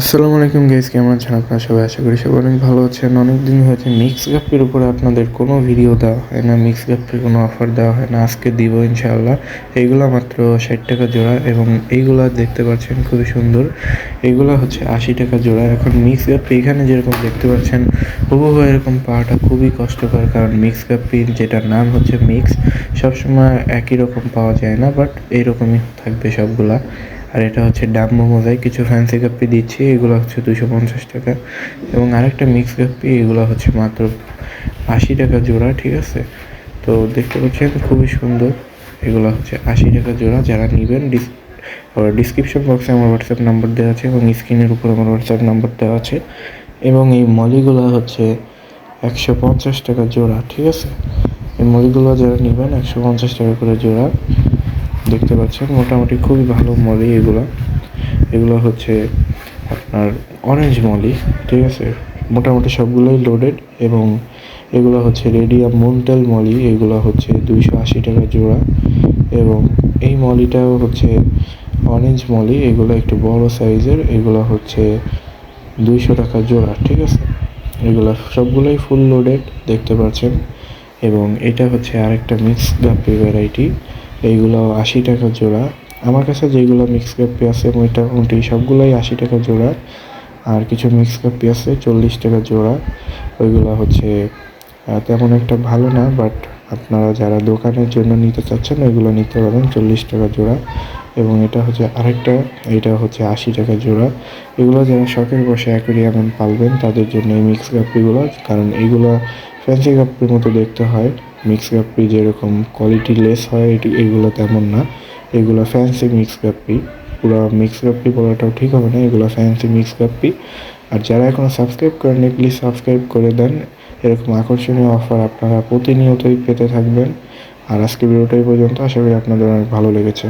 আসসালামু আলাইকুম গাইস কেমন আছেন আপনারা সবাই? আশা করি সবাই অনেক ভালো আছেন। অনেক দিন হয়েছে মিক্স গাপ্পির উপরে আপনাদের কোনো ভিডিও দেওয়া হয় না মিক্স গাপ্পির কোনো অফার দেওয়া হয় না। আজকে দিব ইনশাআল্লাহ। এইগুলা মাত্র ষাট টাকা জোড়া এবং এইগুলা দেখতে পাচ্ছেন খুবই সুন্দর। এইগুলা হচ্ছে আশি টাকা জোড়া। এখন মিক্স গাপ্পি এখানে যেরকম দেখতে পাচ্ছেন, হুবহু এরকম পাওয়াটা খুবই কষ্টকর। কারণ মিক্স গাপ্পির যেটার নাম হচ্ছে মিক্স সবসময় একই রকম পাওয়া যায় না বাট এইরকমই থাকবে সবগুলা। আর এটা হচ্ছে ডাব মোমোজাই। কিছু ফ্যান্সি কাপ্পি দিচ্ছি, এগুলো হচ্ছে দুশো পঞ্চাশ টাকা। এবং আরেকটা মিক্স কাপ্পি এগুলো হচ্ছে মাত্র আশি টাকা জোড়া, ঠিক আছে? তো দেখতে পাচ্ছেন, খুবই সুন্দর। এগুলো হচ্ছে আশি টাকা জোড়া, যারা নেবেন, ডিস ডিসক্রিপশন বক্সে আমার হোয়াটসঅ্যাপ নাম্বার দেওয়া আছে এবং স্ক্রিনের উপর আমার হোয়াটসঅ্যাপ নাম্বার দেওয়া আছে। এবং এই মলিগুলো হচ্ছে একশো পঞ্চাশ টাকা জোড়া, ঠিক আছে? এই মলিগুলো যারা নেবেন, একশো পঞ্চাশ টাকা করে জোড়া। দেখতে পাচ্ছেন, মোটামুটি খুবই ভালো মলি এগুলো। এগুলো হচ্ছে আপনার অরেঞ্জ মলি, ঠিক আছে? মোটামুটি সবগুলোই লোডেড এবং এগুলো হচ্ছে রেডিয়াম মুনটেল মলি, এগুলো হচ্ছে দুইশো আশি টাকা জোড়া। এবং এই মলিটাও হচ্ছে অরেঞ্জ মলি, এগুলো একটু বড় সাইজের এগুলো হচ্ছে দুইশো টাকা জোড়া, ঠিক আছে? এগুলো সবগুলোই ফুল লোডেড দেখতে পাচ্ছেন? এবং এটা হচ্ছে আরেকটা মিক্স গাপ্পি ভ্যারাইটি এইগুলো আশি টাকা জোড়া। আমার কাছে যেগুলো মিক্স কাপ্পি আছে মোটামুটি সবগুলোই আশি টাকা জোড়া। আর কিছু মিক্স কাপ্পি আছে, চল্লিশ টাকা জোড়া। ওইগুলো হচ্ছে তেমন একটা ভালো না বাট আপনারা যারা দোকানের জন্য নিতে চাচ্ছেন, ওইগুলো নিতে পারেন, চল্লিশ টাকা জোড়া। এবং এটা হচ্ছে আরেকটা, এটা হচ্ছে আশি টাকা জোড়া। এগুলো যারা শখের বসে অ্যাকোরিয়ামে পালবেন, তাদের জন্য এই মিক্স কাপিগুলো কারণ এগুলো ফ্যান্সি কাপ্পির মতো দেখতে হয়। মিক্স কাপ্পি যেরকম কোয়ালিটি লেস হয়, এটি এগুলো তেমন না। এগুলো ফ্যান্সি মিক্স কাপ্পি পুরো মিক্স কাপ্পি বলাটাও ঠিক হবে না, এগুলো ফ্যান্সি মিক্স কাপ্পি আর যারা এখনও সাবস্ক্রাইব করেননি প্লিজ সাবস্ক্রাইব করে দেন। এরকম আকর্ষণীয় অফার আপনারা প্রতিনিয়তই পেতে থাকবেন। আর আজকে ভিডিওটাই পর্যন্ত, আশা করি আপনাদের অনেক ভালো লেগেছে।